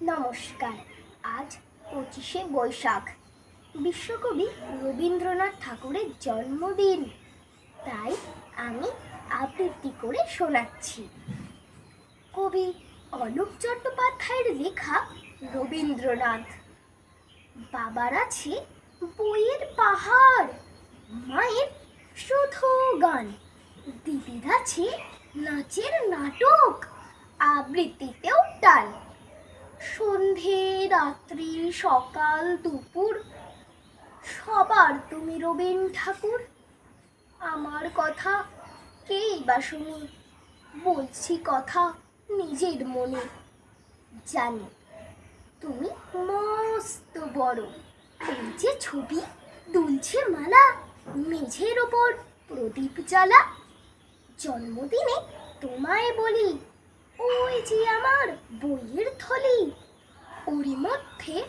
নমস্কার। আজ পঁচিশে বৈশাখ। বিশ্বকবি রবীন্দ্রনাথ ঠাকুরের জন্মদিন। তাই আমি আবৃত্তি করে শোনাচ্ছি। কবি অলোক চট্টোপাধ্যায়ের লেখা রবীন্দ্রনাথ। বাবার আছে বইয়ের পাহাড়, মায়ের শুধু গান। দিদির আছে নাচের নাটক, আবৃত্তিতেও টান সন্ধে, রাত্রি, সকাল, দুপুর, সবার তুমি রবীন ঠাকুর। আমার কথা কেই বা শুনি, বলছি কথা নিজের মনে। জানি তুমি মস্ত বড় যে ছবি দুলছে মালা, মেঝের ওপর প্রদীপ জ্বালা। জন্মদিনে তোমায় বলি যে আমার বইয়ের থলি। ওরই মধ্যে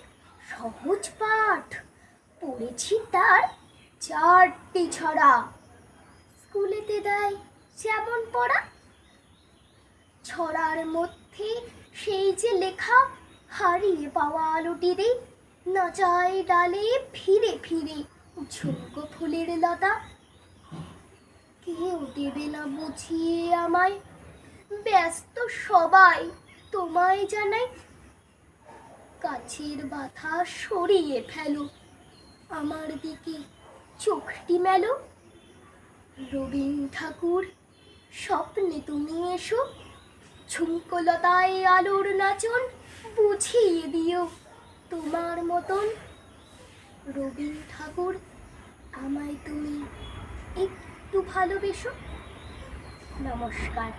সহজ পাঠ। পড়েছি তার চারটি ছড়া। স্কুলেতে দেয় যেমন পড়া। ছড়ার মধ্যে সেই যে লেখা, হারিয়ে পাওয়া আলোটিরে নাচায় ডালে ফিরে ফিরে ঝুঁক ফুলের লতা। কেউ দেবে না বুঝিয়ে আমায় সবাই তোমায় জানাই। কাছের বাধা সরিয়ে ফেলো। আমার দিকে চোখটি মেলো। রবীন ঠাকুর, স্বপ্নে তুমি এসো। ঝুমকলতায় আলোর নাচন বুঝিয়ে দিও তোমার মতন। রবীন ঠাকুর, আমায় তুমি একটু ভালোবেসো। নমস্কার।